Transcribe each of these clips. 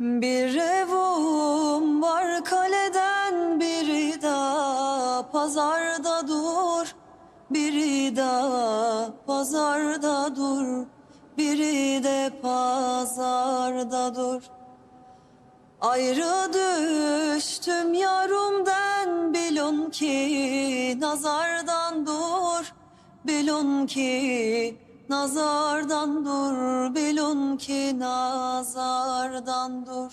Bir evum var kaleden biri da pazarda dur. Biri da pazarda dur Biri de pazarda dur. Ayrı düştüm yarımdan bilun ki nazardan dur. Bilun ki nazardan dur bilun ki nazardan dur.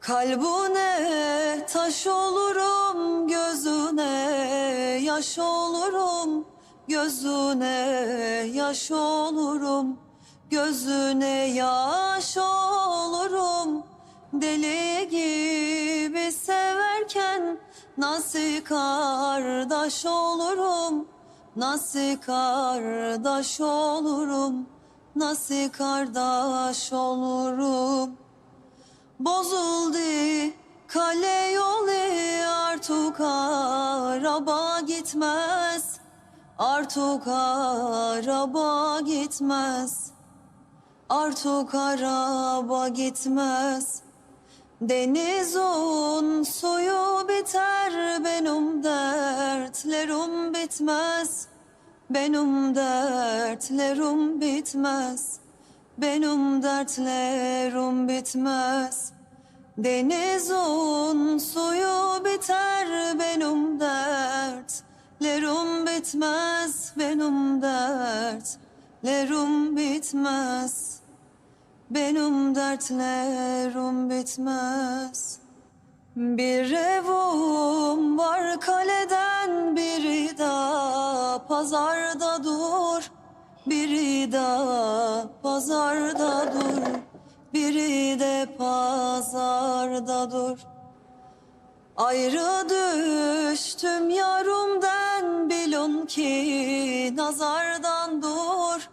Kalbune taş olurum gözüne yaş olurum. Gözüne yaş olurum gözüne yaş olurum. Deli gibi severken nasıl kardeş olurum nasıl kardeş olurum nasıl kardeş olurum? Bozuldu kale yolu artık araba gitmez. Artık araba gitmez. Artık araba gitmez. Denizin suyu biter benim dertlerim bitmez. Benim dertlerim bitmez. Benim dertlerim bitmez. Denizin suyu biter. Benim dertlerim bitmez. Benim dertlerim bitmez. Benim dertlerim bitmez. Bir pazarda dur biri da pazarda dur, biri de pazarda dur. Ayrı düştüm yarımdan bilun ki nazardan dur,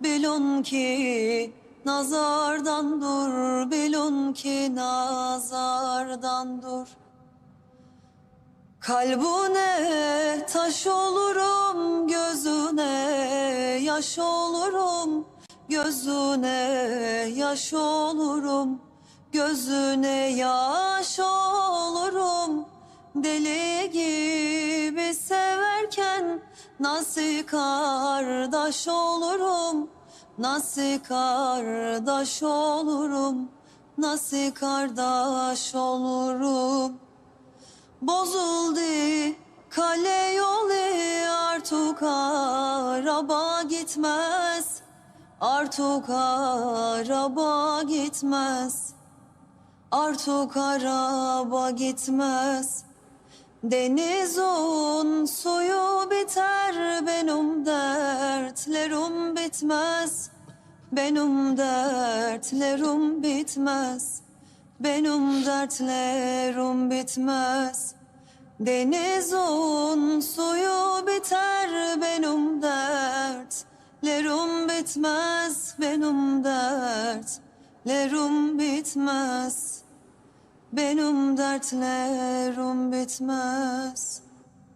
bilun ki nazardan dur, bilun ki nazardan dur. Kalbune taş gözüne yaş olurum gözüne yaş olurum gözüne yaş olurum. Deli gibi severken nasıl kardeş olurum? Nasıl kardeş olurum? Nasıl kardeş olurum? Bozuldu kale yolu artık araba gitmez. Artık araba gitmez. Artık araba gitmez. Denizin suyu biter benim dertlerim bitmez. Benim dertlerim bitmez. Benim dertlerim bitmez. Denizin suyu biter dertlerim bitmez Benim dertlerim bitmez Benim dertlerim bitmez